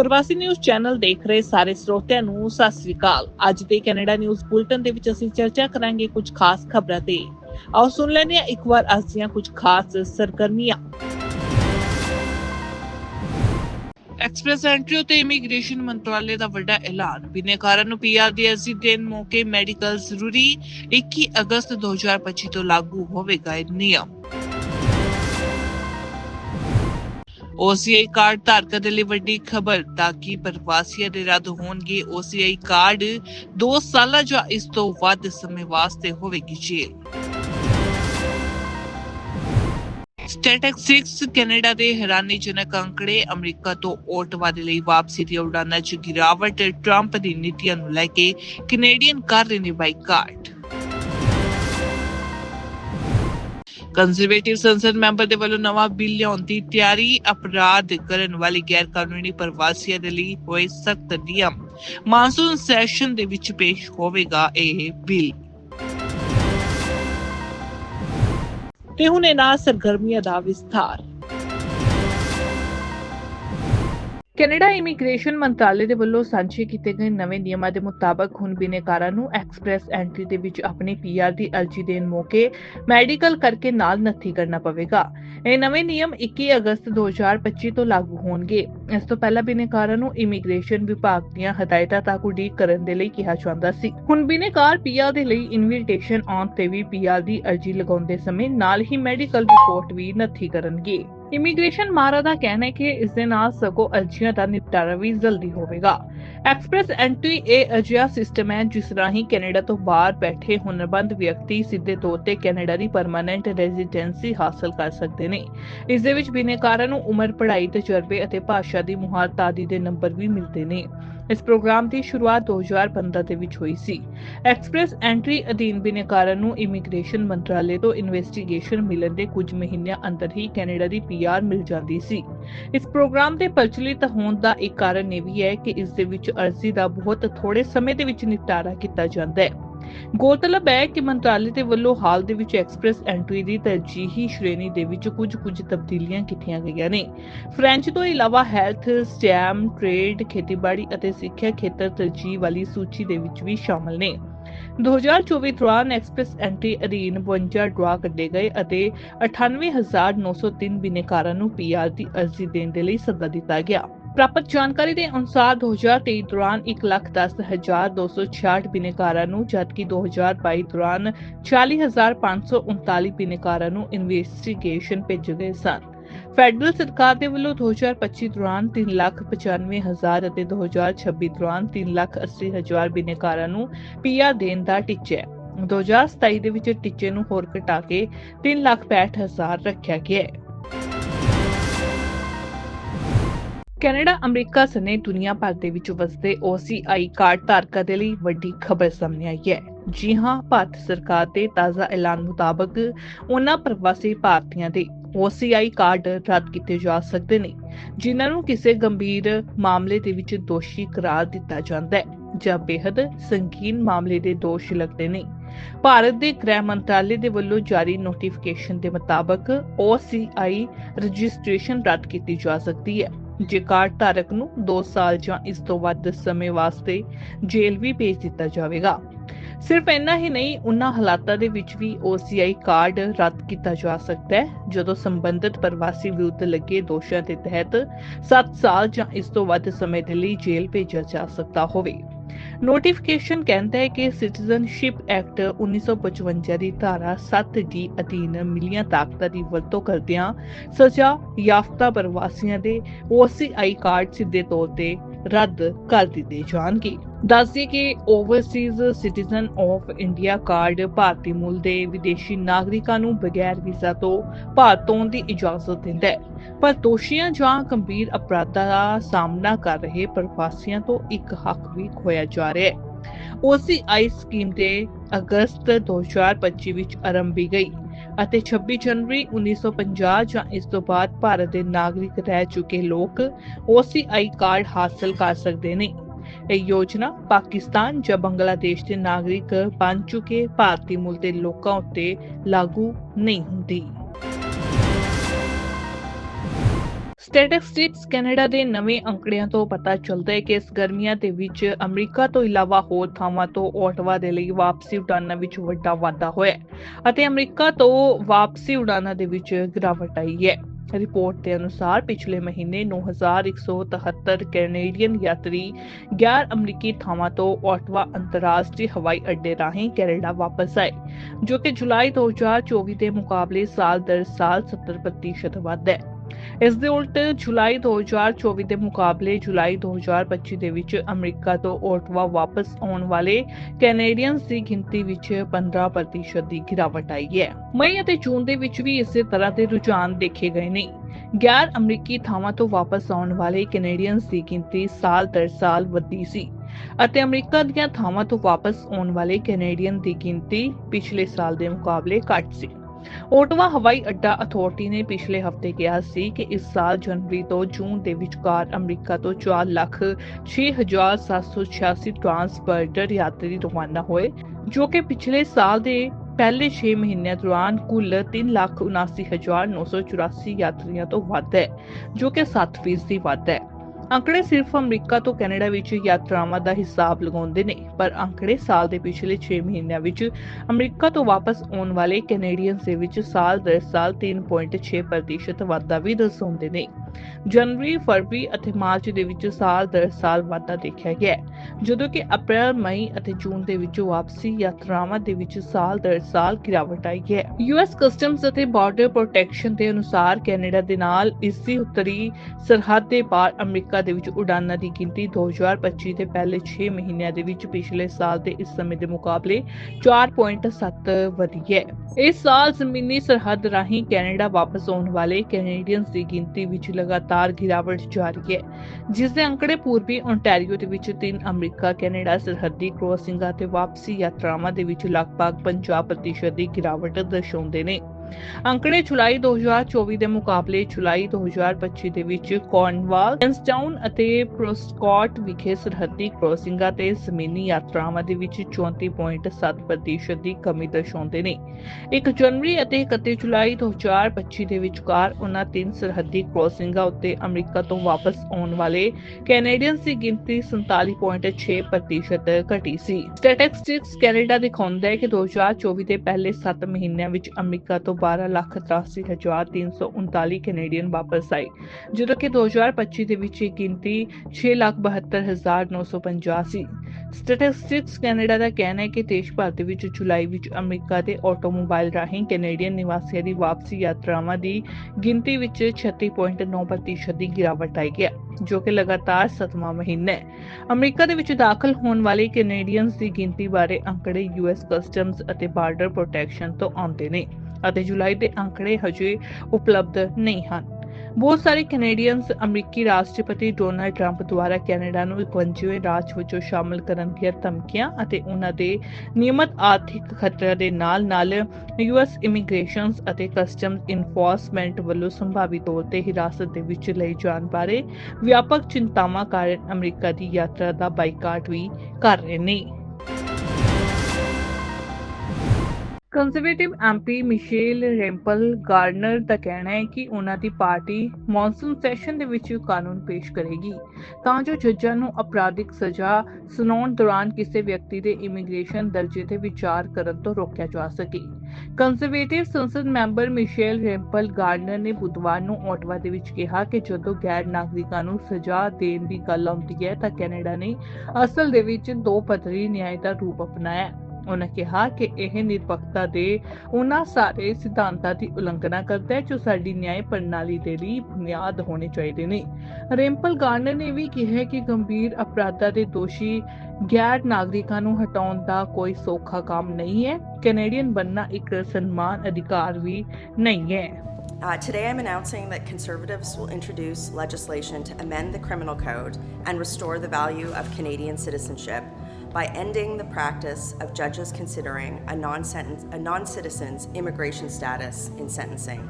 ਪ੍ਰਵਾਸੀ news channel ਦੇਖ ਰਹੇ ਸਾਰੇ ਸਰੋਤਿਆਂ ਨੂੰ, ਸਤਿ ਸ੍ਰੀ ਅਕਾਲ। ਅੱਜ ਦੇ ਕੈਨੇਡਾ ਨਿਊਜ਼ ਬੁਲਟਨ ਦੇ ਵਿੱਚ ਅਸੀਂ ਚਰਚਾ ਕਰਾਂਗੇ ਕੁਝ ਖਾਸ ਖਬਰਾਂ ਤੇ। ਆਓ ਸੁਣ ਲੈਂਦੇ ਹਾਂ, ਇੱਕ ਵਾਰ ਅੱਜ ਦੀਆਂ ਕੁਝ ਖਾਸ ਸਰਗਰਮੀਆਂ। ਐਕਸਪ੍ਰੈਸ ਐਂਟਰੀ ਉਤੇ ਇਮੀਗ੍ਰੇਸ਼ਨ ਮੰਤਰਾਲੇ ਦਾ ਵੱਡਾ ਐਲਾਨ। ਬਿਨੇਕਾਰਾਂ ਨੂੰ ਪੀਆਰ ਦੀ ਅਰਜ਼ੀ ਦੇਣ ਮੌਕੇ ਮੈਡੀਕਲ ਜ਼ਰੂਰੀ 21 ਅਗਸਤ 2025 ਤੋਂ ਲਾਗੂ ਹੋਵੇਗਾ ਇਹ ਨਿਯਮ। OCI ਕਾਰਡ ਧਾਰਕਾਂ ਦੇ ਲਈ ਵੱਡੀ ਖਬਰ, ਤਾਂ ਕਿ ਪ੍ਰਵਾਸੀਆਂ ਦੇ ਰੱਦ ਹੋਣਗੇ OCI ਕਾਰਡ 2 ਸਾਲਾਂ ਜਾਂ ਇਸ ਤੋਂ ਵੱਧ ਸਮੇਂ ਵਾਸਤੇ ਹੋਵੇਗੀ ਜੇਲ੍ਹ। ਸਟੇਟੈਕ 6 ਕੈਨੇਡਾ ਦੇ ਹੈਰਾਨੀਜਨਕ ਅੰਕੜੇ ਅਮਰੀਕਾ ਤੋਂ ਓਟਵਾ ਦੇ ਲਈ ਵਾਪਸੀ ਦੀ ਉਡਾਨਾਂ 'ਚ ਗਿਰਾਵਟ ਟਰੰਪ ਦੀ ਨੀਤੀਆਂ ਨੂੰ ਲੈ ਕੇ ਕੈਨੇਡੀਅਨ ਕਰ ਰਹੇ ਨੇ ਬਾਈਕਾਟ। ਕੰਜ਼ਰਵੇਟਿਵ ਸੰਸਦ ਮੈਂਬਰ ਦੇ ਵੱਲੋਂ ਨਵਾਂ ਬਿੱਲ ਲਿਆਉਣ ਦੀ ਤਿਆਰੀ ਅਪਰਾਧ ਕਰਨ ਵਾਲੇ ਗੈਰ ਕਾਨੂੰਨੀ ਪ੍ਰਵਾਸੀਆਂ ਦੇ ਲਈ ਹੋਏ ਸਖਤ ਨਿਯਮ ਮਾਨਸੂਨ ਸੈਸ਼ਨ ਦੇ ਵਿੱਚ ਪੇਸ਼ ਹੋਵੇਗਾ ਇਹ ਬਿੱਲ। ਤੇ ਹੁਣ ਇਹਨਾਂ ਸਰਗਰਮੀਆਂ ਦਾ ਵਿਸਥਾਰ। ਕੈਨੇਡਾ ਇਮੀਗ੍ਰੇਸ਼ਨ ਮੰਤਰਾਲੇ ਦੇ ਵੱਲੋਂ ਸਾਂਝੇ ਕੀਤੇ ਗਏ ਨਵੇਂ ਨਿਯਮਾਂ ਦੇ ਮੁਤਾਬਕ ਹੁਣ ਬਿਨੇਕਾਰਾਂ ਨੂੰ ਐਕਸਪ੍ਰੈਸ ਐਂਟਰੀ ਦੇ ਵਿੱਚ ਆਪਣੀ ਪੀਆਰ ਦੀ ਅਰਜ਼ੀ ਦੇਣ ਮੌਕੇ ਮੈਡੀਕਲ ਕਰਕੇ ਨਾਲ ਨੱਥੀ ਕਰਨਾ ਪਵੇਗਾ। ਇਹ ਨਵੇਂ ਨਿਯਮ 21 ਅਗਸਤ 2025 ਤੋਂ ਲਾਗੂ ਹੋਣਗੇ। ਇਸ ਤੋਂ ਪਹਿਲਾਂ ਬਿਨੇਕਾਰਾਂ ਨੂੰ ਇਮੀਗ੍ਰੇਸ਼ਨ ਵਿਭਾਗ ਦੀਆਂ ਹਦਾਇਤਾਂ ਤੱਕ ਉਡੀਕ ਕਰਨ ਦੇ ਲਈ ਕਿਹਾ ਜਾਂਦਾ ਸੀ। ਹੁਣ ਬਿਨੇਕਾਰ ਪੀਆਰ ਦੇ ਲਈ ਇਨਵੀਟੇਸ਼ਨ ਆਉਣ ਤੇ ਵੀ ਪੀਆਰ ਦੀ ਅਰਜ਼ੀ ਲਗਾਉਂਦੇ ਸਮੇਂ ਨਾਲ ਹੀ ਮੈਡੀਕਲ ਰਿਪੋਰਟ ਵੀ ਨੱਥੀ ਕਰਨਗੇ। ਇਮੀਗ੍ਰੇਸ਼ਨ ਮਾਹਰਾਂ ਦਾ ਕਹਿਣਾ ਹੈ ਕਿ ਇਸ ਦੇ ਨਾਲ ਸਗੋਂ ਅਰਜ਼ੀਆਂ ਦਾ ਨਿਪਟਾਰਾ ਵੀ ਜਲਦੀ ਹੋਵੇਗਾ। ਐਕਸਪ੍ਰੈਸ ਐਂਟਰੀ ਇਹ ਅਜਿਹਾ ਸਿਸਟਮ ਹੈ, ਜਿਸ ਰਾਹੀਂ ਕੈਨੇਡਾ ਤੋਂ ਬਾਹਰ ਬੈਠੇ ਹੁਨਰਬੰਦ ਵਿਅਕਤੀ ਸਿੱਧੇ ਤੌਰ ਤੇ ਕੈਨੇਡਾ ਦੀ ਪਰਮਾਨੈਂਟ ਰੈਜ਼ੀਡੈਂਸੀ ਹਾਸਲ ਕਰ ਸਕਦੇ ਨੇ। ਇਸ ਦੇ ਵਿੱਚ ਬਿਨੇਕਾਰਾਂ ਨੂੰ ਉਮਰ, ਪੜ੍ਹਾਈ, ਤਜਰਬੇ ਅਤੇ ਭਾਸ਼ਾ ਦੀ ਮੁਹਾਰਤ ਆਦਿ ਦੇ ਨੰਬਰ ਵੀ ਮਿਲਦੇ ਨੇ। ਇਸ ਪ੍ਰੋਗਰਾਮ ਦੀ ਸ਼ੁਰੂਆਤ 2015 ਦੇ ਵਿੱਚ ਹੋਈ ਸੀ। ਐਕਸਪ੍ਰੈਸ ਐਂਟਰੀ ਅਧੀਨ ਬਿਨੇਕਾਰਾਂ ਨੂੰ ਇਮੀਗ੍ਰੇਸ਼ਨ ਮੰਤਰਾਲੇ ਤੋਂ ਇਨਵੈਸਟੀਗੇਸ਼ਨ ਮਿਲਣ ਦੇ ਕੁਝ ਮਹੀਨਿਆਂ ਅੰਦਰ ਹੀ ਕੈਨੇਡਾ ਦੀ ਪੀਆਰ ਮਿਲ ਜਾਂਦੀ ਸੀ। ਇਸ ਪ੍ਰੋਗਰਾਮ ਦੇ ਪ੍ਰਚਲਿਤ ਹੋਣ ਦਾ ਇੱਕ ਕਾਰਨ ਇਹ ਵੀ ਹੈ ਕਿ ਇਸ ਦੇ ਵਿੱਚ ਅਰਜ਼ੀ ਦਾ ਬਹੁਤ ਥੋੜੇ ਸਮੇਂ ਦੇ ਵਿੱਚ ਨਿਪਟਾਰਾ ਕੀਤਾ ਜਾਂਦਾ ਹੈ। ਗੌਰਤਲਬ ਹੈ ਕਿ ਮੰਤਰਾਲੇ ਦੇ ਵੱਲੋਂ ਹਾਲ ਦੇ ਵਿੱਚ ਐਕਸਪ੍ਰੈਸ ਐਂਟਰੀ ਦੀ ਤਰਜੀਹੀ ਸ਼੍ਰੇਣੀ ਦੇ ਵਿੱਚ ਕੁਝ ਕੁਝ ਤਬਦੀਲੀਆਂ ਕੀਤੀਆਂ ਗਈਆਂ ਨੇ। ਫ੍ਰੈਂਚ ਤੋਂ ਇਲਾਵਾ ਹੈਲਥ, ਸਟੈਮ, ਟ੍ਰੇਡ, ਖੇਤੀਬਾੜੀ ਅਤੇ ਸਿੱਖਿਆ ਖੇਤਰ ਤਰਜੀਹ ਵਾਲੀ ਸੂਚੀ ਦੇ ਵਿੱਚ ਵੀ ਸ਼ਾਮਲ ਨੇ। 2024 ਦੌਰਾਨ ਐਕਸਪ੍ਰੈਸ ਐਂਟਰੀ ਅਧੀਨ 52 ਡਰਾ ਕੱਢੇ ਗਏ ਅਤੇ 98903 ਬਿਨੇਕਾਰਾਂ ਨੂੰ ਪੀਆਰ ਦੀ ਅਰਜ਼ੀ ਦੇਣ ਦੇ ਲਈ ਸੱਦਾ ਦਿੱਤਾ ਗਿਆ। ਪ੍ਰਾਪਤ ਜਾਣਕਾਰੀ ਦੇ ਅਨੁਸਾਰ 2023 ਦੌਰਾਨ 110266 ਬਿਨੇਕਾਰਾਂ ਨੂੰ, ਜਦਕਿ 2022 ਦੌਰਾਨ 40539 ਬਿਨੇਕਾਰਾਂ ਨੂੰ ਇਨਵੈਸਟੀਗੇਸ਼ਨ ਭੇਜੇ ਗਏ ਸਨ। ਫੈਡਰਲ ਸਰਕਾਰ ਦੇ ਵੱਲੋਂ 2025 ਦੌਰਾਨ 395000 ਅਤੇ 2026 ਦੌਰਾਨ 380000 ਬਿਨੇਕਾਰਾਂ ਨੂੰ ਪੀਆਰ ਦੇਣ ਦਾ ਟੀਚਾ ਹੈ। 2027 ਦੇ ਵਿੱਚ ਟੀਚੇ ਨੂੰ ਹੋਰ ਘਟਾ ਕੇ 365000 ਰੱਖਿਆ ਗਿਆ ਹੈ। ਕੈਨੇਡਾ, ਅਮਰੀਕਾ ਸਣੇ ਦੁਨੀਆ ਭਰ ਦੇ ਵਿੱਚ ਵਸਦੇ OCI ਕਾਰਡ ਧਾਰਕਾਂ ਦੇ ਲਈ ਵੱਡੀ ਖਬਰ ਸਾਹਮਣੇ ਆਈ ਹੈ। ਜੀ ਹਾਂ, ਭਾਰਤ ਸਰਕਾਰ ਦੇ ਤਾਜ਼ਾ ਐਲਾਨ ਮੁਤਾਬਕ ਉਹਨਾਂ ਪ੍ਰਵਾਸੀ ਭਾਰਤੀਆਂ ਦੇ OCI ਕਾਰਡ ਰੱਦ ਕੀਤੇ ਜਾ ਸਕਦੇ ਨੇ, ਜਿਨ੍ਹਾਂ ਨੂੰ ਕਿਸੇ ਗੰਭੀਰ ਮਾਮਲੇ ਦੇ ਵਿੱਚ ਦੋਸ਼ੀ ਕਰਾਰ ਦਿੱਤਾ ਜਾਂਦਾ ਹੈ ਜਾਂ ਬੇहद ਸੰਗੀਨ ਮਾਮਲੇ ਦੇ ਦੋਸ਼ ਲੱਗਦੇ ਨੇ। ਭਾਰਤ ਦੇ ਗ੍ਰਹਿ ਮੰਤਰਾਲੇ ਦੇ ਵੱਲੋਂ ਜਾਰੀ ਨੋਟੀਫਿਕੇਸ਼ਨ ਦੇ ਮੁਤਾਬਕ OCI ਰਜਿਸਟ੍ਰੇਸ਼ਨ ਰੱਦ ਕੀਤੀ ਜਾ ਸਕਦੀ ਹੈ, ਜੇ ਕਾਰਡ ਧਾਰਕ ਨੂੰ 2 ਸਾਲ ਜਾਂ ਇਸ ਤੋਂ ਵੱਧ ਸਮੇਂ ਵਾਸਤੇ ਜੇਲ੍ਹ ਵੀ ਭੇਜ ਦਿੱਤਾ ਜਾਵੇਗਾ। ਸਿਰਫ ਇੰਨਾ ਹੀ ਨਹੀਂ, ਉਨ੍ਹਾਂ ਹਾਲਾਤਾਂ ਦੇ ਵਿੱਚ ਵੀ OCI ਕਾਰਡ ਰੱਦ ਕੀਤਾ ਜਾ ਸਕਦਾ ਹੈ, ਜਦੋਂ ਸੰਬੰਧਿਤ ਪ੍ਰਵਾਸੀ ਵਿਰੁੱਧ ਲੱਗੇ ਦੋਸ਼ਾਂ ਦੇ ਤਹਿਤ 7 ਸਾਲ ਜਾਂ ਇਸ ਤੋਂ ਵੱਧ ਸਮੇਂ ਦੇ ਲਈ ਜੇਲ੍ਹ ਭੇਜਿਆ ਜਾ ਸਕਦਾ ਹੋਵੇ। ਨੋਟੀਫਿਕੇਸ਼ਨ ਕਹਿੰਦਾ ਹੈ ਕਿ ਸਿਟੀਜ਼ਨਸ਼ਿਪ ਐਕਟ 1955 ਦੀ ਧਾਰਾ 7 ਦੀ ਅਧੀਨ ਮਿਲੀਆਂ ਤਾਕਤਾਂ ਦੀ ਵਰਤੋਂ ਕਰਦਿਆਂ ਸਜ਼ਾ ਯਾਫਤਾ ਪ੍ਰਵਾਸੀਆਂ ਦੇ OCI ਕਾਰਡ ਸਿੱਧੇ ਤੌਰ ਤੇ ਰੱਦ ਕਰ ਦਿੱਤੇ ਜਾਣਗੇ। ਦੱਸਦੇ ਕਿ overseas citizen of India card ਭਾਰਤੀ ਮੂਲ ਦੇ ਵਿਦੇਸ਼ੀ ਨਾਗਰਿਕਾਂ ਨੂੰ ਬਗੈਰ ਵੀਜ਼ਾ ਤੋਂ ਭਾਰਤ ਆਉਣ ਦੀ ਇਜਾਜ਼ਤ ਦਿੰਦਾ ਹੈ। ਪਰ ਦੋਸ਼ੀਆਂ ਜਾਂ ਗੰਭੀਰ ਅਪਰਾਧਾਂ ਦਾ ਸਾਹਮਣਾ ਕਰ ਰਹੇ ਪ੍ਰਵਾਸੀਆਂ ਤੋਂ ਇੱਕ ਹੱਕ ਵੀ ਖੋਇਆ ਜਾ ਰਿਹਾ ਹੈ। OCI ਸਕੀਮ ਦੇ ਅਗਸਤ 2025 ਵਿੱਚ ਆਰੰਭੀ ਗਈ ਅਤੇ 26 ਜਨਵਰੀ 1950 ਜਾਂ ਇਸ ਤੋਂ ਬਾਅਦ ਭਾਰਤ ਦੇ ਨਾਗਰਿਕ ਰਹਿ ਚੁੱਕੇ ਲੋਕ OCI ਕਾਰਡ ਹਾਸਲ ਕਰ ਸਕਦੇ ਨੇ। ਇਹ ਯੋਜਨਾ ਪਾਕਿਸਤਾਨ ਜਾਂ ਬੰਗਲਾਦੇਸ਼ ਦੇ ਨਾਗਰਿਕ ਬਣ ਚੁੱਕੇ ਭਾਰਤੀ ਮੂਲ ਦੇ ਲੋਕਾਂ ਉੱਤੇ ਲਾਗੂ ਨਹੀਂ ਹੁੰਦੀ। ਸਟੈਟਿਸਟਿਕਸ ਕੈਨੇਡਾ ਦੇ ਨਵੇਂ ਅੰਕੜਿਆਂ ਤੋਂ ਪਤਾ ਚੱਲਦਾ ਹੈ ਕਿ ਇਸ ਗਰਮੀਆਂ ਦੇ ਵਿੱਚ ਅਮਰੀਕਾ ਤੋਂ ਇਲਾਵਾ ਹੋਰ ਥਾਵਾਂ ਤੋਂ ਓਟਵਾ ਦੇ ਲਈ ਵਾਪਸੀ ਉਡਾਨਾਂ ਵਿੱਚ ਵੱਡਾ ਵਾਧਾ ਹੋਇਆ ਅਤੇ ਅਮਰੀਕਾ ਤੋਂ ਵਾਪਸੀ ਉਡਾਨਾਂ ਦੇ ਵਿੱਚ ਗਿਰਾਵਟ ਆਈ ਹੈ। ਰਿਪੋਰਟ ਦੇ ਅਨੁਸਾਰ ਪਿਛਲੇ ਮਹੀਨੇ 9173 ਕੈਨੇਡੀਅਨ ਯਾਤਰੀ ਗੈਰ ਅਮਰੀਕੀ ਥਾਵਾਂ ਤੋਂ ਓਟਵਾ ਅੰਤਰਰਾਸ਼ਟਰੀ ਹਵਾਈ ਅੱਡੇ ਰਾਹੀਂ ਕੈਨੇਡਾ ਵਾਪਸ ਆਏ, ਜੋ ਕਿ ਜੁਲਾਈ 2024 ਦੇ ਮੁਕਾਬਲੇ ਸਾਲ ਦਰ ਸਾਲ 70% ਵੱਧ ਹੈ। ਇਸ ਦੇ ਉਲਟ ਜੁਲਾਈ 2024 ਦੇ ਮੁਕਾਬਲੇ ਜੁਲਾਈ 2025 ਦੇ ਵਿੱਚ ਅਮਰੀਕਾ ਤੋਂ ਓਟਵਾ ਵਾਪਸ ਆਉਣ ਵਾਲੇ ਕੈਨੇਡੀਅਨਸ ਦੀ ਗਿਣਤੀ ਵਿੱਚ 15% ਦੀ ਗਿਰਾਵਟ ਆਈ ਹੈ। ਮਈ ਅਤੇ ਜੂਨ ਦੇ ਵਿੱਚ ਵੀ ਇਸੇ ਤਰ੍ਹਾਂ ਦੇ ਰੁਝਾਨ ਦੇਖੇ ਗਏ ਨੇ। ਗੈਰ ਅਮਰੀਕੀ ਥਾਵਾਂ ਤੋਂ ਵਾਪਸ ਆਉਣ ਵਾਲੇ ਕੈਨੇਡੀਅਨਸ ਦੀ ਗਿਣਤੀ ਸਾਲ ਦਰ ਸਾਲ ਵਧੀ ਸੀ ਅਤੇ ਅਮਰੀਕਾ ਦੀਆਂ ਥਾਵਾਂ ਤੋਂ ਵਾਪਸ ਆਉਣ ਵਾਲੇ ਕੈਨੇਡੀਅਨ ਦੀ ਗਿਣਤੀ ਪਿਛਲੇ ਸਾਲ ਦੇ ਮੁਕਾਬਲੇ ਘੱਟ ਸੀ। ਓਟਵਾ ਹਵਾਈ ਅੱਡਾ ਅਥਾਰਟੀ ਨੇ ਪਿਛਲੇ ਹਫ਼ਤੇ ਕਿਹਾ ਸੀ ਕਿ ਇਸ ਸਾਲ ਜਨਵਰੀ ਤੋਂ ਜੂਨ ਦੇ ਵਿਚਕਾਰ ਅਮਰੀਕਾ ਤੋਂ 4 ਲੱਖ 6786 ਟ੍ਰਾਂਸਪੋਰਟਰ ਯਾਤਰੀ ਰਵਾਨਾ ਹੋਏ, ਜੋ ਕਿ ਪਿਛਲੇ ਸਾਲ ਦੇ ਪਹਿਲੇ 6 ਮਹੀਨਿਆਂ ਦੌਰਾਨ ਕੁੱਲ 379984 ਯਾਤਰੀਆਂ ਤੋਂ ਵੱਧ ਹੈ, ਜੋ ਕਿ 7% ਵੱਧ ਹੈ। ਅੰਕੜੇ ਸਿਰਫ ਅਮਰੀਕਾ ਤੋਂ ਕੈਨੇਡਾ ਵਿੱਚ ਯਾਤਰਾਵਾਂ ਦਾ ਹਿਸਾਬ ਲਗਾਉਂਦੇ ਨੇ, ਪਰ ਅੰਕੜੇ ਸਾਲ ਦੇ ਪਿਛਲੇ 6 ਮਹੀਨਿਆਂ ਵਿੱਚ ਅਮਰੀਕਾ ਤੋਂ ਵਾਪਸ ਆਉਣ ਵਾਲੇ ਕੈਨੇਡੀਅਨਸ ਦੇ ਵਿੱਚ ਸਾਲ ਦਰ ਸਾਲ 3.6% ਵਾਧਾ ਵੀ ਦਰਸਾਉਂਦੇ ਨੇ। ਜਨਵਰੀ, ਫਰਵਰੀ ਅਤੇ ਮਾਰਚ ਦੇ ਵਿੱਚ ਸਾਲ ਦਰ ਸਾਲ ਵਾਧਾ ਦੇਖਿਆ ਗਿਆ ਜਦੋਂ ਕਿ ਅਪ੍ਰੈਲ, ਮਈ ਅਤੇ ਜੂਨ ਦੇ ਵਿੱਚ ਵਾਪਸੀ ਯਾਤਰਾਵਾਂ ਦੇ ਵਿੱਚ ਸਾਲ ਦਰ ਸਾਲ ਗਿਰਾਵਟ ਆਈ ਹੈ। ਯੂਐਸ ਕਸਟਮਸ ਅਤੇ ਬਾਰਡਰ ਪ੍ਰੋਟੈਕਸ਼ਨ ਦੇ ਅਨੁਸਾਰ ਕੈਨੇਡਾ ਦੇ ਨਾਲ ਇਸ ਦੀ ਉੱਤਰੀ ਸਰਹੱਦ ਦੇ ਪਾਰ ਅਮਰੀਕਾ ਦੇ ਵਿੱਚ ਉਡਾਨਾਂ ਦੀ ਗਿਣਤੀ 2025 ਦੇ ਪਹਿਲੇ 6 ਮਹੀਨਿਆਂ ਦੇ ਵਿੱਚ ਪਿਛਲੇ ਸਾਲ ਦੇ ਇਸ ਸਮੇਂ ਦੇ ਮੁਕਾਬਲੇ 4.7 ਵਧੀ ਹੈ। ਇਸ ਸਾਲ ਜ਼ਮੀਨੀ ਸਰਹੱਦ ਰਾਹੀਂ ਕੈਨੇਡਾ ਵਾਪਸ ਆਉਣ ਵਾਲੇ ਕੈਨੇਡੀਅਨਸ ਦੀ ਗਿਣਤੀ ਵਿੱਚ ਲਗਾਤਾਰ ਗਿਰਾਵਟ ਜਾਰੀ ਹੈ, ਜਿਸ ਦੇ ਅੰਕੜੇ ਪੂਰਬੀ ਓਨਟਾਰੀਓ ਦੇ ਵਿੱਚ ਤਿੰਨ, ਅਮਰੀਕਾ, ਕੈਨੇਡਾ, ਸਰਹੱਦੀ ਕ੍ਰੋਸਿੰਗਾਂ ਤੇ ਵਾਪਸੀ ਯਾਤਰਾਵਾਂ ਦੇ ਵਿੱਚ ਲਗਭਗ 50% ਦੀ ਗਿਰਾਵਟ ਦਰਸਾਉਂਦੇ ਨੇ। ਅੰਕੜੇ ਜੁਲਾਈ 2024 ਦੇ ਮੁਕਾਬਲੇ ਜੁਲਾਈ 2025 ਦੇ ਵਿੱਚ ਕੋਰਨਵਾਲ, ਜੈਂਸਟਾਊਨ ਅਤੇ ਪ੍ਰੋਸਕੌਟ ਵਿਖੇ ਸਰਹੱਦੀ ਕ੍ਰੋਸਿੰਗਾਂ ਤੇ ਜ਼ਮੀਨੀ ਯਾਤਰਾਵਾਂ ਦੇ ਵਿੱਚ 34.7% ਦੀ ਕਮੀ ਦਰਸਾਉਂਦੇ ਨੇ। 1 ਜਨਵਰੀ ਅਤੇ 31 ਜੁਲਾਈ 2025 ਦੇ ਵਿਚਕਾਰ ਉਹਨਾਂ ਤਿੰਨ ਸਰਹੱਦੀ ਕ੍ਰੋਸਿੰਗਾਂ ਉੱਤੇ ਅਮਰੀਕਾ ਤੋਂ ਵਾਪਸ ਆਉਣ ਵਾਲੇ ਕੈਨੇਡੀਅਨ ਦੀ ਗਿਣਤੀ 47.6% ਘਟੀ ਸੀ। ਸਟੈਟਿਸਟਿਕਸ ਕੈਨੇਡਾ ਦਿਖਾਉਂਦਾ ਹੈ ਕਿ 2024 ਦੇ ਪਹਿਲੇ 7 ਮਹੀਨਿਆਂ ਵਿੱਚ ਅਮਰੀਕਾ ਤੋਂ 12,83,339 ਕੈਨੇਡੀਅਨ ਵਾਪਸ ਆਏ ਜਦੋਂ ਕਿ 2025 ਦੇ ਵਿੱਚ ਇਹ ਗਿਣਤੀ 6,72,950 ਸੀ ਸਟੈਟਿਸਟਿਕਸ ਕੈਨੇਡਾ ਦਾ ਕਹਿਣਾ ਹੈ ਕਿ ਦੇਸ਼ ਭਰ ਦੇ ਵਿੱਚ ਜੁਲਾਈ ਵਿੱਚ ਅਮਰੀਕਾ ਦੇ ਆਟੋਮੋਬਾਈਲ ਰਾਹੀਂ ਕੈਨੇਡੀਅਨ ਨਿਵਾਸੀਆਂ ਦੀ ਵਾਪਸੀ ਯਾਤਰਾਵਾਂ ਦੀ ਗਿਣਤੀ ਵਿੱਚ 36.9% ਦੀ ਗਿਰਾਵਟ ਆਈ ਹੈ ਜੋ ਕਿ ਲਗਾਤਾਰ ਸੱਤਵਾਂ ਮਹੀਨਾ ਹੈ ਅਮਰੀਕਾ ਦੇ ਵਿੱਚ ਦਾਖਲ ਹੋਣ ਵਾਲੇ ਕੈਨੇਡੀਅਨਸ ਦੀ ਗਿਣਤੀ ਬਾਰੇ ਅੰਕੜੇ ਯੂਐਸ ਕਸਟਮਸ ਅਤੇ ਬਾਰਡਰ ਪ੍ਰੋਟੈਕਸ਼ਨ ਤੋਂ ਆਉਂਦੇ ਨੇ ਅਤੇ ਜੁਲਾਈ ਦੇ ਅੰਕੜੇ ਹਜੇ ਉਪਲਬਧ ਨਹੀਂ ਹਨ। ਬਹੁਤ ਸਾਰੇ ਕੈਨੇਡੀਅਨਸ ਅਮਰੀਕੀ ਰਾਸ਼ਟਰਪਤੀ ਡੋਨਾਲਡ ਟਰੰਪ ਦੁਆਰਾ ਕੈਨੇਡਾ ਨੂੰ 51ਵੇਂ ਰਾਜ ਵਜੋਂ ਸ਼ਾਮਲ ਕਰਨ ਦੀਆਂ ਧਮਕੀਆਂ ਅਤੇ ਉਹਨਾਂ ਦੇ ਨਿਯਮਤ ਆਰਥਿਕ ਖਤਰਾ ਦੇ ਨਾਲ-ਨਾਲ ਯੂਐਸ ਇਮੀਗ੍ਰੇਸ਼ਨਸ ਅਤੇ ਕਸਟਮਸ ਇਨਫੋਰਸਮੈਂਟ ਵੱਲੋਂ ਸੰਭਾਵੀ ਤੌਰ ਤੇ ਹਿਰਾਸਤ ਦੇ ਵਿੱਚ ਲਏ ਜਾਣ ਬਾਰੇ ਵਿਆਪਕ ਚਿੰਤਾਵਾਂ ਕਾਰਨ ਅਮਰੀਕਾ ਦੀ ਯਾਤਰਾ ਦਾ ਬਾਈਕਾਟ ਵੀ ਕਰ ਰਹੇ ਨੇ। Conservative MP Michelle Rempel Garner ਦਾ ਕਹਿਣਾ ਹੈ ਕਿ ਉਹਨਾਂ ਦੀ ਪਾਰਟੀ ਮੌਨਸੂਨ ਸੈਸ਼ਨ ਦੇ ਵਿੱਚ ਕਾਨੂੰਨ ਪੇਸ਼ ਕਰੇਗੀ। ਤਾਂ ਜੋ ਜੱਜਾਂ ਨੂੰ ਅਪਰਾਧਿਕ ਸਜ਼ਾ ਸੁਣਾਉਣ ਦੌਰਾਨ ਕਿਸੇ ਵਿਅਕਤੀ ਦੇ ਇਮੀਗ੍ਰੇਸ਼ਨ ਦਰਜੇ ਤੇ ਵਿਚਾਰ ਕਰਨ ਤੋਂ ਰੋਕਿਆ ਜਾ ਸਕੇ। ਕੰਜ਼ਰਵੇਟਿਵ ਸੰਸਦ ਮੈਂਬਰ ਮਿਸ਼ੇਲ ਰੈਂਪਲ ਗਾਰਨਰ ਨੇ ਬੁੱਧਵਾਰ ਨੂੰ ਓਟਵਾ ਦੇ ਵਿੱਚ ਕਿਹਾ ਕਿ ਜਦੋਂ ਗੈਰ ਨਾਗਰਿਕਾਂ ਨੂੰ ਸਜ਼ਾ ਦੇਣ ਦੀ ਗੱਲ ਆਉਂਦੀ ਹੈ ਤਾਂ ਕੈਨੇਡਾ ਨੇ ਅਸਲ ਦੇ ਵਿੱਚ ਦੋ ਪੱਧਰੀ ਨਿਆਂ ਦਾ ਰੂਪ ਅਪਣਾਇਆ। ਉਹਨਾਂ ਕਿਹਾ ਕਿ ਇਹ ਨਿਰਪੱਖਤਾ ਦੇ ਉਹਨਾਂ ਸਾਰੇ ਸਿਧਾਂਤਾਂ ਦੀ ਉਲੰਘਣਾ ਕਰਦਾ ਹੈ ਜੋ ਸਾਡੀ ਨਿਆਂ ਪ੍ਰਣਾਲੀ ਦੇ ਲਈ ਬੁਨਿਆਦ ਹੋਣੇ ਚਾਹੀਦੇ ਨੇ ਰੈਂਪਲ ਗਾਰਨਰ ਨੇ ਵੀ ਕਿਹਾ ਕਿ ਗੰਭੀਰ ਅਪਰਾਧਾਂ ਦੇ ਦੋਸ਼ੀ ਗੈਰ ਨਾਗਰਿਕਾਂ ਨੂੰ ਹਟਾਉਣ ਦਾ ਕੋਈ ਸੌਖਾ ਕੰਮ ਨਹੀਂ ਹੈ ਕੈਨੇਡੀਅਨ ਬੰਨਾ ਇੱਕ ਸਨਮਾਨ ਅਧਿਕਾਰ ਵੀ ਨਹੀਂ ਹੈ Uh, today, I'm announcing that Conservatives will introduce legislation to amend the Criminal Code and restore the value of Canadian citizenship by ending the practice of judges considering a non-citizen's immigration status in sentencing.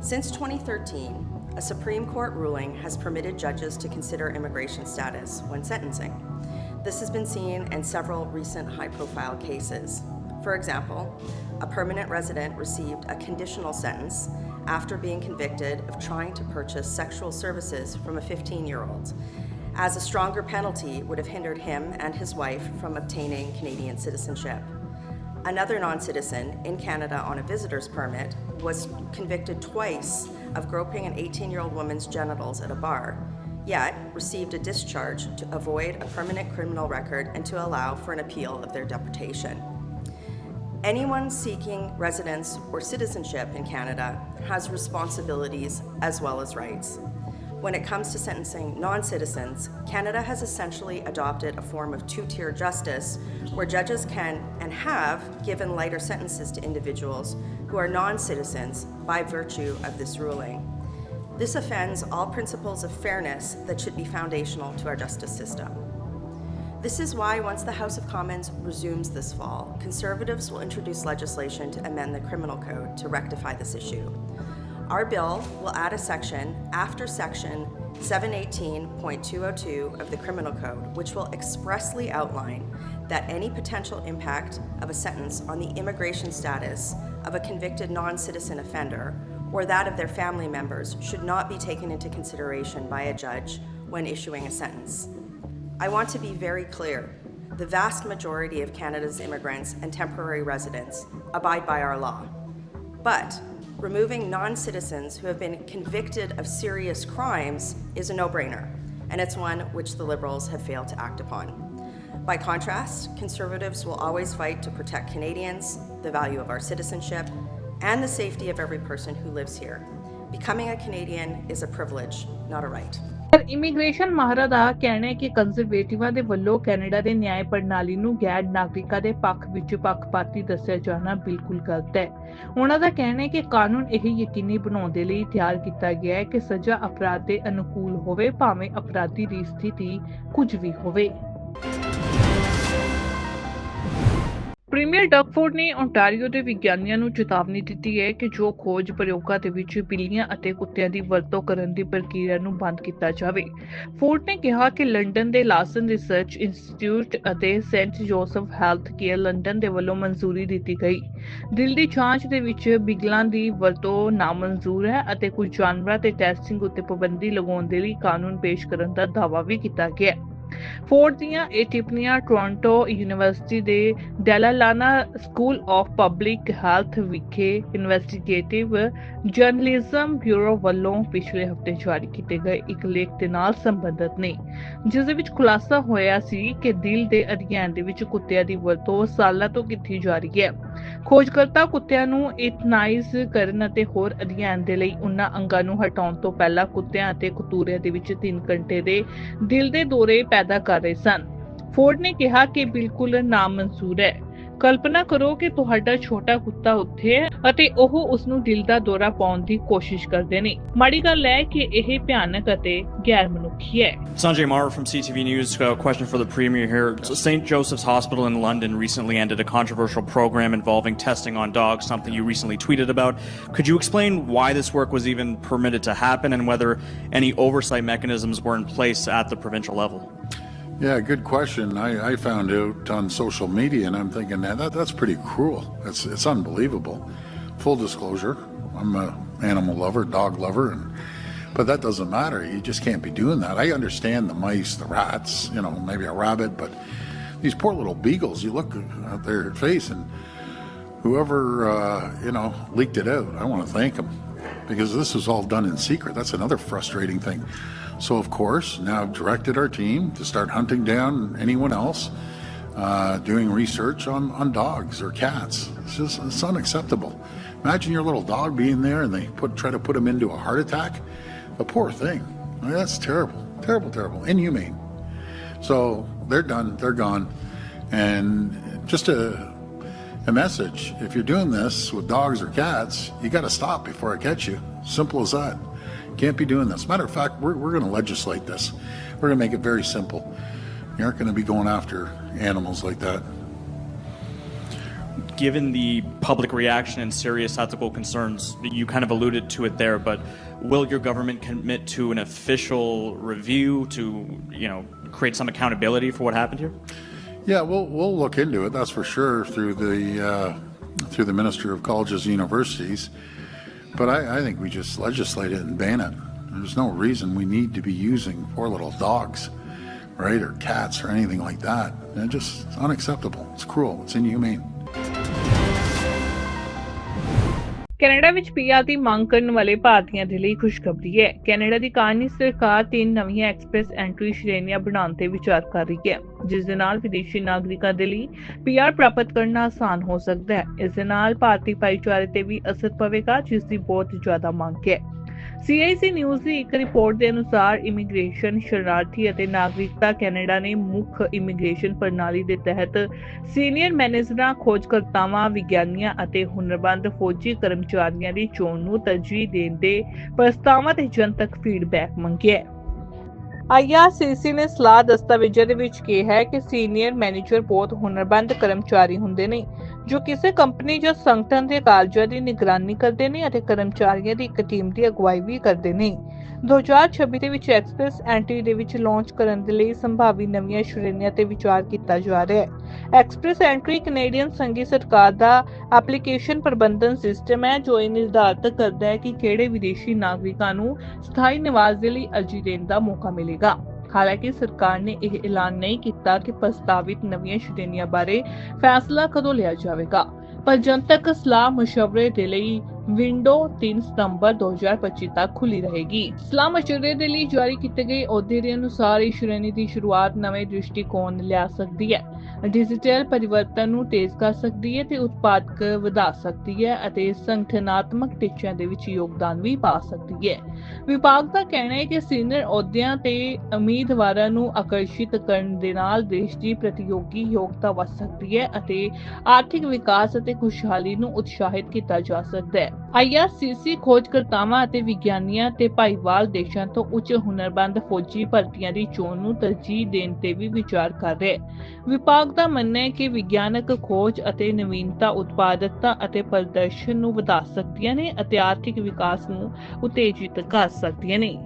Since 2013, a Supreme Court ruling has permitted judges to consider immigration status when sentencing. This has been seen in several recent high-profile cases. For example, a permanent resident received a conditional sentence after being convicted of trying to purchase sexual services from a 15 year old, as a stronger penalty would have hindered him and his wife from obtaining Canadian citizenship. Another non citizen in Canada on a visitor's permit was convicted twice of groping an 18 year old woman's genitals at a bar, yet received a discharge to avoid a permanent criminal record and to allow for an appeal of their deportation. Anyone seeking residence or citizenship in Canada has responsibilities as well as rights. When it comes to sentencing non citizens, Canada has essentially adopted a form of two tier justice where judges can and have given lighter sentences to individuals who are non citizens by virtue of this ruling. This offends all principles of fairness that should be foundational to our justice system. This is why, once the House of Commons resumes this fall, Conservatives will introduce legislation to amend the Criminal Code to rectify this issue. Our bill will add a section after Section 718.202 of the Criminal Code, which will expressly outline that any potential impact of a sentence on the immigration status of a convicted non citizen offender or that of their family members should not be taken into consideration by a judge when issuing a sentence. I want to be very clear. The vast majority of Canada's immigrants and temporary residents abide by our law. But removing non citizens who have been convicted of serious crimes is a no brainer, and it's one which the Liberals have failed to act upon. By contrast, Conservatives will always fight to protect Canadians, the value of our citizenship, and the safety of every person who lives here. Becoming a Canadian is a privilege, not a right. ਪਰ immigration ਮਾਹਰਾਂ ਦਾ ਕਹਿਣਾ ਹੈ ਕਿ ਕੰਜ਼ਰਵੇਟਿਵਾਂ ਦੇ ਵੱਲੋਂ Canada ਦੇ ਨਿਆਂ ਪ੍ਰਣਾਲੀ ਨੂੰ ਗੈਰ ਨਾਗਰਿਕਾਂ ਦੇ ਪੱਖ ਵਿੱਚ ਪੱਖਪਾਤੀ ਦੱਸਿਆ ਜਾਣਾ ਬਿਲਕੁਲ ਗਲਤ ਹੈ। ਉਹਨਾਂ ਦਾ ਕਹਿਣਾ ਹੈ ਕਿ ਕਾਨੂੰਨ ਇਹ ਯਕੀਨੀ ਬਣਾਉਣ ਦੇ ਲਈ ਤਿਆਰ ਕੀਤਾ ਗਿਆ ਹੈ ਕਿ ਸਜ਼ਾ ਅਪਰਾਧ ਦੇ ਅਨੁਕੂਲ ਹੋਵੇ, ਭਾਵੇਂ ਅਪਰਾਧੀ ਦੀ ਸਥਿਤੀ ਕੁਝ ਵੀ ਹੋਵੇ। ਪ੍ਰੀਮੀਅਰ ਡਗਫੋਰਡ ਨੇ ਓਨਟਾਰੀਓ ਦੇ ਵਿਗਿਆਨੀਆਂ ਨੂੰ ਚੇਤਾਵਨੀ ਦਿੱਤੀ ਹੈ ਕਿ ਜੋ ਖੋਜ ਪ੍ਰਯੋਗਾਂ ਦੇ ਵਿੱਚ ਬਿੱਲੀਆਂ ਅਤੇ ਕੁੱਤਿਆਂ ਦੀ ਵਰਤੋਂ ਕਰਨ ਦੀ ਪ੍ਰਕਿਰਿਆ ਨੂੰ ਬੰਦ ਕੀਤਾ ਜਾਵੇ। ਫੋਰਡ ਨੇ ਕਿਹਾ ਕਿ ਲੰਡਨ ਦੇ ਲਾਸਨ ਰਿਸਰਚ ਇੰਸਟੀਚਿਊਟ ਅਤੇ Saint Joseph health care London ਦੇ ਵੱਲੋਂ ਮਨਜ਼ੂਰੀ ਦਿੱਤੀ ਗਈ। ਦਿਲ ਦੀ ਜਾਂਚ ਦੇ ਵਿੱਚ ਬਿਗਲਾਂ ਦੀ ਵਰਤੋਂ ਨਾਮਨਜ਼ੂਰ ਹੈ ਅਤੇ ਕੁਝ ਜਾਨਵਰਾਂ ਤੇ ਟੈਸਟਿੰਗ ਉੱਤੇ ਪਾਬੰਦੀ ਲਗਾਉਣ ਦੇ ਲਈ ਕਾਨੂੰਨ ਪੇਸ਼ ਕਰਨ ਦਾ ਦਾਅਵਾ ਵੀ ਕੀਤਾ ਗਿਆ ਹੈ। ਫੋਰਡ ਦੀਆਂ ਇਹ ਟਿੱਪਣੀਆਂ ਟੋਰਾਂਟੋ ਯੂਨੀਵਰਸਿਟੀ ਦੇ Dalla Lana school of public health ਵਿਖੇ ਇਨਵੈਸਟੀਗੇਟਿਵ ਜਰਨਲਿਜ਼ਮ ਬਿਊਰੋ ਵੱਲੋਂ ਪਿਛਲੇ ਹਫ਼ਤੇ ਜਾਰੀ ਕੀਤੇ ਗਏ ਇੱਕ ਲੇਖ ਦੇ ਨਾਲ ਸੰਬੰਧਿਤ ਨੇ, ਜਿਸ ਦੇ ਵਿੱਚ ਖੁਲਾਸਾ ਹੋਇਆ ਸੀ ਕਿ ਦਿਲ ਦੇ ਅਧਿਐਨ ਦੇ ਵਿੱਚ ਕੁੱਤਿਆਂ ਦੀ ਵਰਤੋਂ ਸਾਲਾਂ ਤੋਂ ਕੀਤੀ ਜਾ ਰਹੀ ਹੈ। ਖੋਜਕਰਤਾ ਕੁੱਤਿਆਂ ਨੂੰ ਇਥਨਾਈਜ਼ ਕਰਨ ਅਤੇ ਹੋਰ ਅਧਿਐਨ ਦੇ ਲਈ ਉਹਨਾਂ ਅੰਗਾਂ ਨੂੰ ਹਟਾਉਣ ਤੋਂ ਪਹਿਲਾਂ ਕੁੱਤਿਆਂ ਅਤੇ ਕਤੂਰਿਆਂ ਦੇ ਵਿੱਚ 3 ਘੰਟੇ ਦੇ ਦਿਲ ਦੇ ਦੌਰੇ ਪੈਦਾ ਕਰ ਰਹੇ ਸਨ। ਫੋਰਡ ਨੇ ਕਿਹਾ ਕਿ ਬਿਲਕੁਲ ਨਾਮਨਜ਼ੂਰ ਹੈ। ਕਲਪਨਾ ਕਰੋ ਕਿ ਤੁਹਾਡਾ ਛੋਟਾ ਕੁੱਤਾ ਉੱਥੇ ਅਤੇ ਉਹ ਉਸ ਨੂੰ ਦਿਲ ਦਾ ਦੌਰਾ ਪਾਉਣ ਦੀ ਕੋਸ਼ਿਸ਼ ਕਰਦੇ ਨੇ ਮਾੜੀ ਗੱਲ ਹੈ ਕਿ ਇਹ ਭਿਆਨਕ ਅਤੇ ਗੈਰ ਮਨੁੱਖੀ ਹੈ Sanjay Mara from CTV News. A question for the Premier here. St. Joseph's Hospital in London recently ended a controversial program involving testing on dogs, something you recently tweeted about. Could you explain why this work was even permitted to happen and whether any oversight mechanisms were in place at the provincial level? Yeah, good question. I, I found out on social media, and I'm thinking that, that that's pretty cruel. It's it's unbelievable. Full disclosure, I'm a animal lover, dog lover, and but that doesn't matter. You just can't be doing that. I understand the mice, the rats, you know, maybe a rabbit, but these poor little beagles. You look at their face, and whoever uh, you know leaked it out, I want to thank them because this was all done in secret. That's another frustrating thing. So, of course, now I've directed our team to start hunting down anyone else uh, doing research on, on dogs or cats. It's just it's unacceptable. Imagine your little dog being there and they put try to put him into a heart attack. The poor thing. I mean, that's terrible, terrible, terrible, inhumane. So they're done. They're gone. And just a a message: if you're doing this with dogs or cats, you got to stop before I catch you. Simple as that. Can't be doing this. Matter of fact, we're, we're going to legislate this. We're going to make it very simple. You aren't going to be going after animals like that. Given the public reaction and serious ethical concerns, you kind of alluded to it there, but will your government commit to an official review to, you know, create some accountability for what happened here? Yeah, we'll we'll look into it. That's for sure through the uh, through the Minister of Colleges and Universities. But I, I think we just legislate it and ban it. There's no reason we need to be using poor little dogs, right, or cats or anything like that. It's just unacceptable. It's cruel. It's inhumane. Canada ਵਿੱਚ PR ਦੀ ਮੰਗ ਕਰਨ ਵਾਲੇ ਭਾਰਤੀਆਂ ਦੇ ਲਈ ਖੁਸ਼ਖਬਰੀ ਹੈ। Canada ਦੀ ਕਾਨੂੰਨੀ ਸਰਕਾਰ ਤਿੰਨ ਨਵੀਆਂ ਐਕਸਪ੍ਰੈਸ ਐਂਟਰੀ ਸ਼੍ਰੇਣੀਆਂ ਬਣਾਉਣ ਤੇ ਵਿਚਾਰ ਕਰ ਰਹੀ ਹੈ, ਜਿਸ ਦੇ ਨਾਲ ਵਿਦੇਸ਼ੀ ਨਾਗਰਿਕਾਂ ਦੇ ਲਈ ਪੀਆਰ ਪ੍ਰਾਪਤ ਕਰਨਾ ਆਸਾਨ ਹੋ ਸਕਦਾ ਹੈ। ਇਸ ਦੇ ਨਾਲ ਭਾਰਤੀ ਭਾਈਚਾਰੇ ਤੇ ਵੀ ਅਸਰ ਪਵੇਗਾ, ਜਿਸ ਦੀ ਬਹੁਤ ਜ਼ਿਆਦਾ ਮੰਗ ਹੈ। CIC ਨਿਊਜ਼ ਦੀ ਇੱਕ ਰਿਪੋਰਟ ਦੇ ਅਨੁਸਾਰ ਇਮੀਗ੍ਰੇਸ਼ਨ ਸ਼ਰਨਾਰਥੀ ਅਤੇ ਨਾਗਰਿਕਤਾ ਕੈਨੇਡਾ ਨੇ ਮੁੱਖ ਇਮੀਗ੍ਰੇਸ਼ਨ ਪ੍ਰਣਾਲੀ ਦੇ ਤਹਿਤ ਸੀਨੀਅਰ ਮੈਨੇਜਰਾਂ ਖੋਜਕਰਤਾਵਾਂ, ਵਿਗਿਆਨੀਆਂ ਅਤੇ ਹੁਨਰਮੰਦ ਫੌਜੀ ਕਰਮਚਾਰੀਆਂ ਦੀ ਚੋਣ ਨੂੰ ਤਰਜੀਹ ਦੇਣ ਦੇ ਪ੍ਰਸਤਾਵਾਂ ਤੇ ਜਨਤਕ ਫੀਡਬੈਕ ਮੰਗਿਆ ਹੈ। ਆਈਆਰਸੀਸੀ ਨੇ ਸਲਾਹ ਦਸਤਾਵੇਜ਼ਾਂ ਦੇ ਵਿੱਚ ਕਿਹਾ ਹੈ ਕਿ ਸੀਨੀਅਰ ਮੈਨੇਜਰ ਬਹੁਤ ਹੁਨਰਬੰਦ ਕਰਮਚਾਰੀ ਹੁੰਦੇ ਨੇ। ਜੋ ਕਿਸੇ ਕੰਪਨੀ ਜਾਂ ਸੰਗਠਨ ਦੇ ਕਾਰਜਾਂ ਦੀ ਨਿਗਰਾਨੀ ਕਰਦੇ ਨੇ ਅਤੇ ਕਰਮਚਾਰੀਆਂ ਦੀ ਇੱਕ ਟੀਮ ਦੀ ਅਗਵਾਈ ਵੀ ਕਰਦੇ ਨੇ। 2026 ਦੇ ਵਿੱਚ ਐਕਸਪ੍ਰੈਸ ਐਂਟਰੀ ਦੇ ਵਿੱਚ ਲਾਂਚ ਕਰਨ ਦੇ ਲਈ ਸੰਭਾਵੀ ਨਵੀਆਂ ਸ਼੍ਰੇਣੀਆਂ ਤੇ ਵਿਚਾਰ ਕੀਤਾ ਜਾ ਰਿਹਾ ਹੈ। ਐਕਸਪ੍ਰੈਸ ਐਂਟਰੀ ਕੈਨੇਡੀਅਨ ਸੰਘੀ ਸਰਕਾਰ ਦਾ ਐਪਲੀਕੇਸ਼ਨ ਪ੍ਰਬੰਧਨ ਸਿਸਟਮ ਹੈ, ਜੋ ਇਹ ਨਿਰਧਾਰਤ ਕਰਦਾ ਹੈ ਕਿ ਕਿਹੜੇ ਵਿਦੇਸ਼ੀ ਨਾਗਰਿਕਾਂ ਨੂੰ ਸਥਾਈ ਨਿਵਾਸ ਦੇ ਲਈ ਅਰਜ਼ੀ ਦੇਣ ਦਾ ਮੌਕਾ ਮਿਲੇਗਾ। ਹਾਲਾਂਕਿ ਸਰਕਾਰ ਨੇ ਇਹ ਐਲਾਨ ਨਹੀਂ ਕੀਤਾ ਕਿ ਪ੍ਰਸਤਾਵਿਤ ਨਵੀਆਂ ਸ਼੍ਰੇਣੀਆਂ ਬਾਰੇ ਫੈਸਲਾ ਕਦੋਂ ਲਿਆ ਜਾਵੇਗਾ। ਪਰ ਜਨਤਕ ਸਲਾਹ ਮਸ਼ਵਰੇ ਦੇ ਲਈ ਵਿੰਡੋ 3 ਸਤੰਬਰ 2025 ਤੱਕ ਖੁੱਲੀ ਰਹੇਗੀ। ਸਲਾਹ ਮਸ਼ਵਰੇ ਦੇ ਲਈ ਜਾਰੀ ਕੀਤੇ ਗਏ ਅਹੁਦੇ ਦੇ ਅਨੁਸਾਰ ਇਸ ਸ਼੍ਰੇਣੀ ਦੀ ਸ਼ੁਰੂਆਤ ਨਵੇਂ ਦ੍ਰਿਸ਼ਟੀਕੋਣ ਲਿਆ ਸਕਦੀ ਹੈ। ਡਿਜੀਟਲ ਪਰਿਵਰਤਨ ਨੂੰ ਤੇਜ਼ ਕਰ ਸਕਦੀ ਹੈ ਤੇ ਉਤਪਾਦਕ ਵਧਾ ਸਕਦੀ ਹੈ ਅਤੇ ਸੰਗਠਨਾਤਮਕ ਟੀਚਿਆਂ ਦੇ ਵਿੱਚ ਯੋਗਦਾਨ ਵੀ ਪਾ ਸਕਦੀ ਹੈ। ਵਿਭਾਗ ਦਾ ਕਹਿਣਾ ਹੈ ਕਿ ਸੀਨੀਅਰ ਅਹੁਦਿਆਂ ਤੇ ਉਮੀਦਵਾਰਾਂ ਨੂੰ ਆਕਰਸ਼ਿਤ ਕਰਨ ਦੇ ਨਾਲ ਦੇਸ਼ ਦੀ ਪ੍ਰਤੀਯੋਗੀ ਯੋਗਤਾ ਵੱਧ ਸਕਦੀ ਹੈ ਅਤੇ ਆਰਥਿਕ ਵਿਕਾਸ ਅਤੇ ਖੁਸ਼ਹਾਲੀ ਨੂੰ ਉਤਸ਼ਾਹਿਤ ਕੀਤਾ ਜਾ ਸਕਦਾ ਹੈ। ਆਈਆਰਸੀਸੀ ਖੋਜਕਰਤਾਵਾਂ ਅਤੇ ਵਿਗਿਆਨੀਆਂ ਤੇ ਭਾਈਵਾਲ ਦੇਸ਼ਾਂ ਤੋਂ ਉੱਚ ਹੁਨਰਬੰਦ ਫੌਜੀ ਭਰਤੀਆਂ ਦੀ ਚੋਣ ਨੂੰ ਤਰਜੀਹ ਦੇਣ ਤੇ ਵੀ ਵਿਚਾਰ ਕਰ ਰਿਹਾ। ਹੈ ਵਿਭਾਗ ਦਾ ਮੰਨਣਾ ਹੈ ਕਿ ਵਿਗਿਆਨਕ ਖੋਜ ਅਤੇ ਨਵੀਨਤਾ ਉਤਪਾਦਕਤਾ ਅਤੇ ਪ੍ਰਦਰਸ਼ਨ ਨੂੰ ਵਧਾ ਸਕਦੀਆਂ ਨੇ ਅਤੇ ਆਰਥਿਕ ਵਿਕਾਸ ਨੂੰ ਉਤੇਜਿਤ ਕਰ ਸਕਦੀਆਂ ਨੇ।